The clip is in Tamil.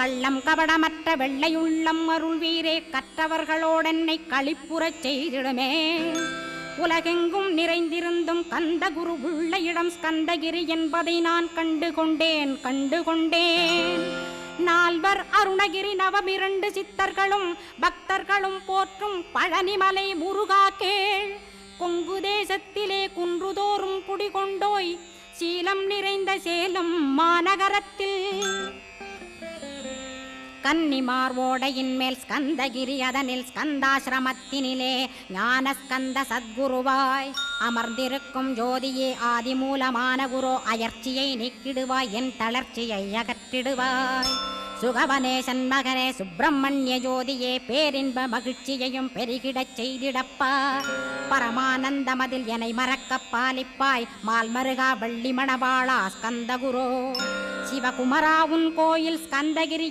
கள்ளம் கபடமற்ற வெள்ளையுள்ளம் அருள் வீரே கற்றவர்களோடென்னை களிப்புறச் செய்திடுமே. உலகெங்கும் நிறைந்திருந்தும் கந்த குரு உள்ள இடம் ஸ்கந்தகிரி என்பதை நான் கண்டு கொண்டேன் கண்டு கொண்டேன் நால்வர் அருணகிரி நவமிரண்டு சித்தர்களும் பக்தர்களும் போற்றும் பழனிமலை முருகா கேள். கொங்கு தேசத்திலே குன்றுதோறும் குடிகொண்டோய் சீலம் நிறைந்த சேலம் மாநகரத்தில் கன்னிமார் ஓடையின் மேல் ஸ்கந்தகிரி அதனில் ஸ்கந்தாசிரமத்தினிலே ஞான ஸ்கந்த சத்குருவாய். அமர்ந்திருக்கும் ஜோதியே ஆதிமூலமான குரு அயர்ச்சியை நீக்கிடுவாய் என் தளர்ச்சியை அகற்றிடுவாய். சுகவனேசன் மகனே சுப்பிரமணிய ஜோதியே பேரின்ப மகிழ்ச்சியையும் பெருகிடச் செய்திடப்பா. பரமானந்தமதில் என்னை மறக்கப் பாலிப்பாய் மால்மருகா வள்ளி மணவாளா ஸ்கந்தகுரோ சிவகுமரா உன் கோயில் ஸ்கந்தகிரி